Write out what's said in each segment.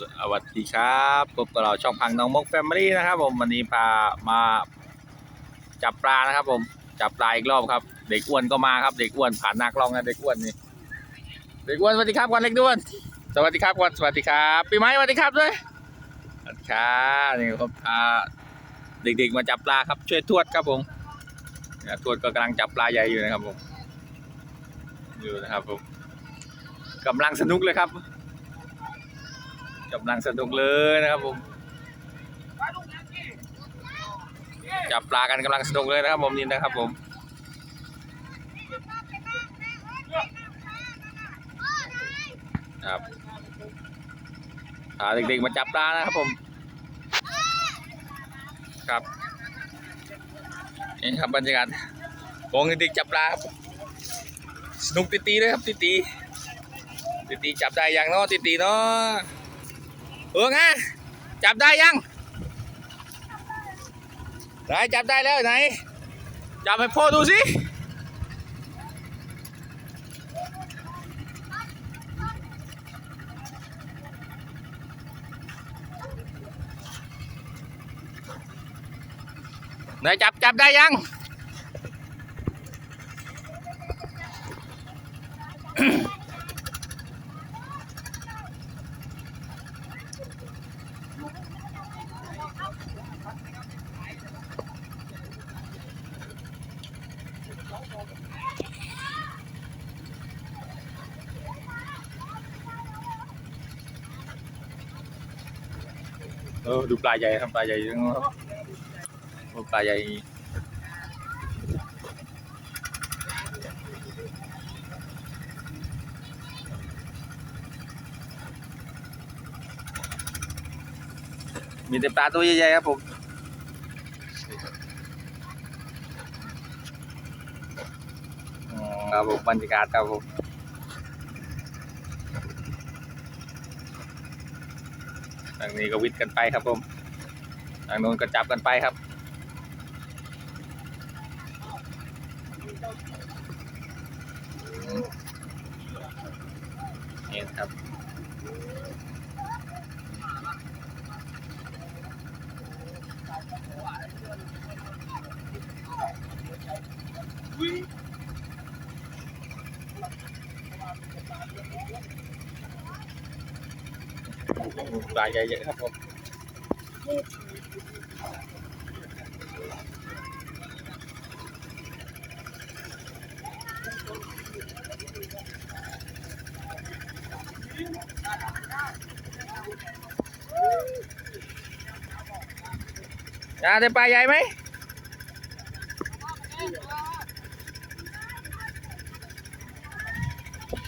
สวัสดีครับพบกับเราช่องพังน้องมกแฟมิลี่นะครับ ผมวันนี้พามาจับปลานะครับ ผมจับปลาอีกรอบครับ เด็กอ้วนก็มาครับ เด็กอ้วนผ่านหน้ากล้องนะเด็กอ้วนนี่เด็กอ้วนสวัสดีครับวันเล็กด้วนสวัสดีครับวันสวัสดีครับปีไม้สวัสดีครับด้วยสวัสดีครับนี่ครับพาเด็กๆมาจับปลาครับช่วยทวดครับผมเนี่ยทวดก็กำลังจับปลาใหญ่อยู่นะครับผมอยู่นะครับผมกำลังสนุกเลยครับ กำลังสนุกเลยนะครับผมจับปลากันกำลังสนุกเลยนะครับผมนี่นะครับผมครับพาเด็กๆมาจับปลานะครับผม ครับนี่ครับบรรยากาศของเด็กๆจับปลาครับสนุกตีๆเลยครับตีๆตีๆจับได้อย่างเนาะตีๆเนาะ เออไงจับได้ยังไหนจับได้แล้วไหน จับให้พ่อดูสิไหนจับจับได้ยัง เออดูปลาใหญ่ทำปลาใหญ่จังครับโอ้ปลาใหญ่ มีแต่ปลาตัวใหญ่ๆครับผมอ๋อครับผมบรรยากาศครับผมทางนี้ก็วิทย์กันไปครับผมทางโน้นก็จับกันไปครับนี่ครับ ปลาใหญ่เยอะครับผมอ่าได้ปลาใหญ่ไหม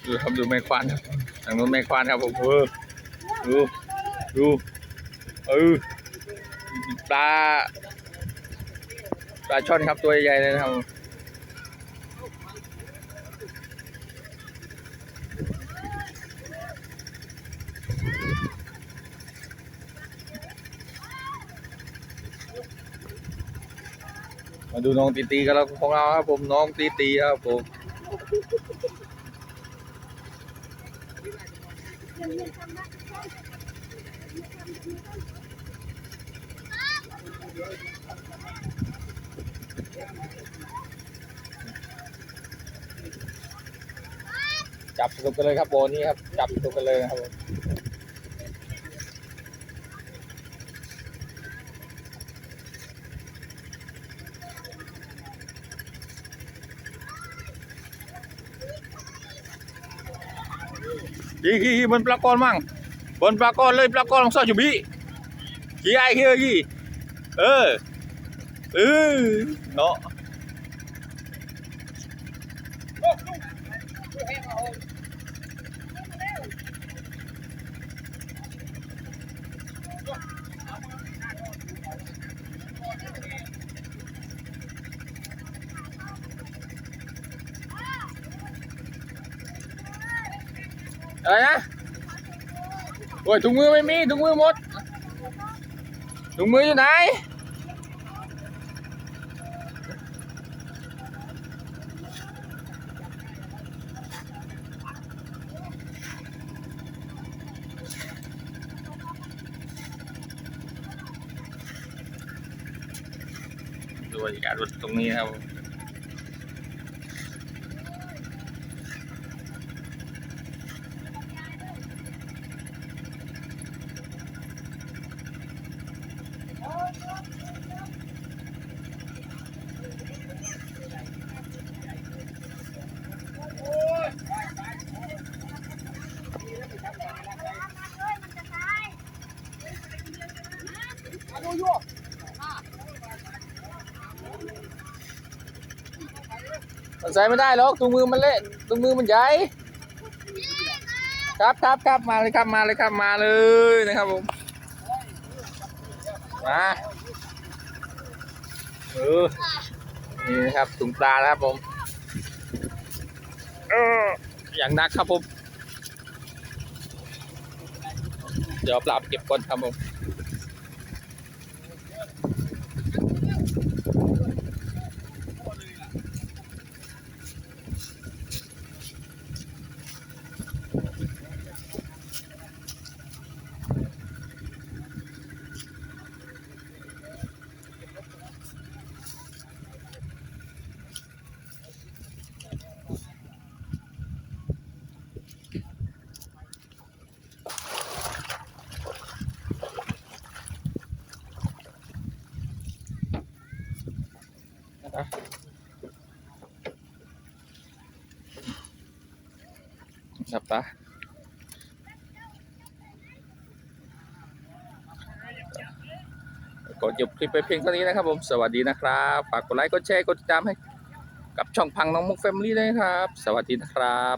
ดูครับดูแม่ควานครับทางนู้นแม่ควานครับผมเออดู ดูเออปลาปลาช่อนครับตัวใหญ่ๆเลยนะครับมาดูน้องตีตีกันแล้วของเราครับผมน้องตีตีครับผม จับสุกกันเลยครับโบนี้ครับ จับสุกกันเลยนะครับผมยี่ขี้บนปลากรมั่งบนปลากรเลยปลากรของ ซอยจุบีขี้ไอ้ขี้เอ้ยขี้เออเออ โอ้ยถุงมือไม่มีถุงมือหมดถุงมืออยู่ไหนดูบรรยากาศตรงนี้ครับ ใส่ไม่ได้หรอกตรงมือมันเละตรงมือมันใหญ่ครับครับครับมาเลยครับมาเลยครับมาเลยนะครับผมมาเออนี่นะครับถุงปลานะครับผมเอออย่างนักครับผมเดี๋ยวปลาเก็บก่อนครับผม ครับปะก็จบคลิปไปเพียงเท่านี้นะครับผม สวัสดีนะครับ ฝากกดไลค์ กดแชร์ กดติดตามให้ กับช่องพังน้องมุกแฟมิลี่ด้วยครับ สวัสดีนะครับ